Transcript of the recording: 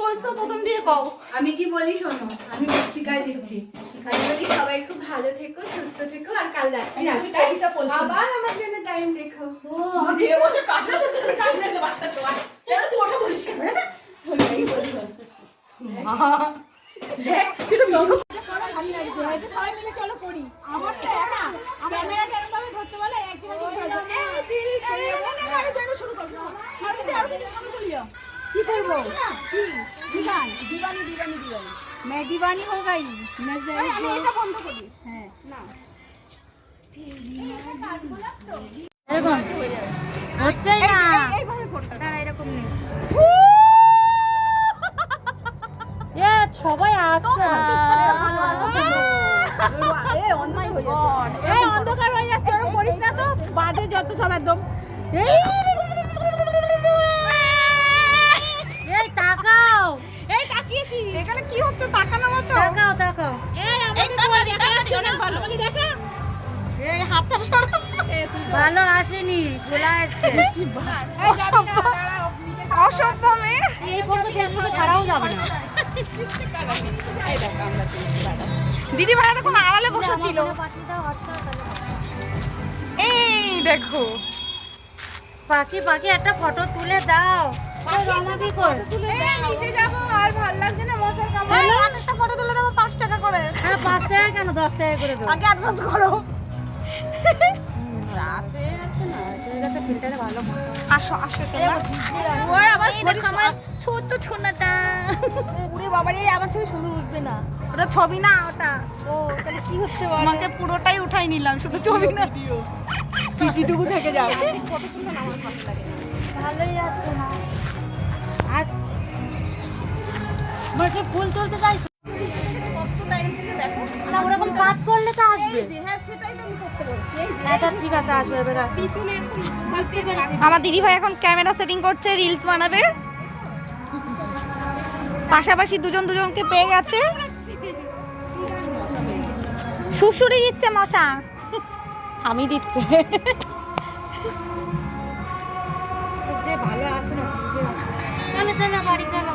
করছ? প্রথম দিয়ে কও। আমি কি বলি শোনো আমি পত্রিকায় দিচ্ছি আমি বলি সবাই খুব ভালো থেকো সুস্থ থেকো আর কাল রাত্রি আমি টাইমটা বলছি। আবার আমার জন্য টাইম রেখো। দিয়ে বসে কাশা ছোট ছোট কাজ রাখতে বাচ্চা তো এবার তুই ওটা বলিস কেন হ্যাঁ? এই বলি। দেখ তুই তো ভিডিও সবাই মিলে চলো করি। আমার তো না ক্যামেরা কেন ভাবে ধরতে বলে একদিন শুরু করব আরও দিদি আরও দিদি সামনে চলিও কি করবো কি দিবান দিবানি দিবানি দিবানি मैं दीवानी हो गई मैं আমি এটা বন্ধ করি হ্যাঁ না এরকম হচ্ছে না এইভাবে ফোনটা দাঁড়া এরকম নেই এ সবাই আসছে এ অন্যায় হয়ে যাচ্ছে এই অন্ধকার হয়ে যাচ্ছে ওরকম করিস না তো বাজে যত সব একদম ভালো আসেনি খোলা আসছে অসভ্য অসভ্য মেয়ে। এই ফটো ফেসবুকে ছাড়াও যাবে না? দিদি ভাই তখন আড়ালে দাও আচ্ছা এই দেখো। পাখি পাখি একটা ফটো তুলে দাও। নিতে যাব আর ভালো লাগছে না মশার কামড়। একটা ফটো তুলে দেবো পাঁচ টাকা করে। হ্যাঁ পাঁচ টাকা কেন? দশ টাকা করে দেবো আগে অ্যাডভান্স করো। আসো আসো ওই আবার ছবি আমার ছোট ছোনাটা ওরে বাবা রে আমার ছবি সুন্দর উঠবে না। ওটা ছবি না ওটা। ও তাহলে কি হচ্ছে আমাকে পুরোটাই উঠাই নিলাম শুধু ছবি না। থেকে যাবে। ফটো তুলতে আমার ভালো লাগে ভালোই আসছে না আর ফুল তুলতে চাইছো? টাইম থেকে দেখো। না ওরকম কাট করলে তো আসবে। হ্যাঁ সেটাই তো আমি করতে বলছি। আচ্ছা ঠিক আছে আসো এবার আসো। বুঝতে পেরেছি। আমার দিদি ভাই এখন ক্যামেরা সেটিং করছে রিলস বানাবে। পাশাপাশি দুজন দুজনকে পেয়ে গেছে। সুসুরি দিচ্ছে মশা। আমি দিচ্ছে। যে ভালো আসে না চলো চলো বাড়ি চলো।